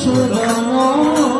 সুদমন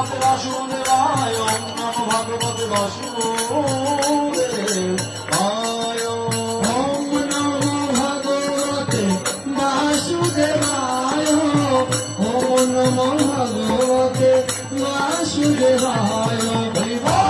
ভগবতে বাসুদেবায় নম ভগবতে বাসুদেবায় ওম নম ভগবতে বাসুদেবায় বাসুদেবায়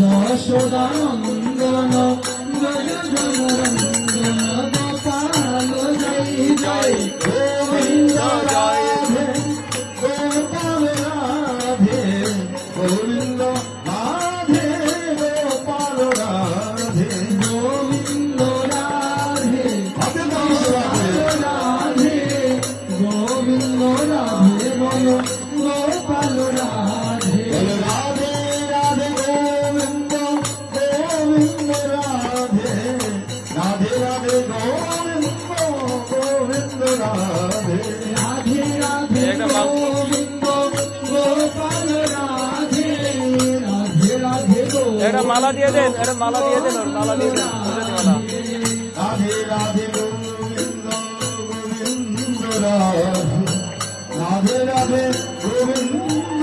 Yashoda Mandana, Yashoda Mandana, Yashoda একটা মালা দিয়ে দেন এটা মালা দিয়ে দেন মালা দিয়ে দেন মালা। রাধে রাধে গোবিন্দ রাধে। রাধে গোবিন্দ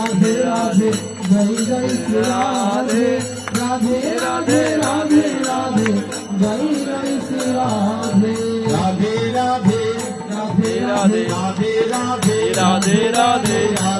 রাধে রাধে রাধে জয় জয় শ্রী রাধে রাধে রাধে রাধে রাধে জয় জয় শ্রী রাধে রাধে রাধে রাধে রাধে রাধে রাধে রাধে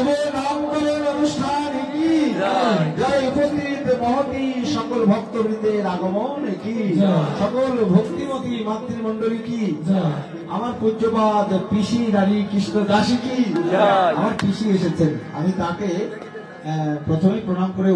শুভ নামকরণ অনুষ্ঠান কি? জয়। জয় মহতি সকল ভক্তবৃন্দের আগমন কি? সকল ভক্তিমতী মাতৃমণ্ডলী কি? আমার পূজ্যপাদ পিসি রানী কৃষ্ণ দাসী কি? আমার পিসি এসেছেন। আমি তাকে প্রথমে প্রণাম করে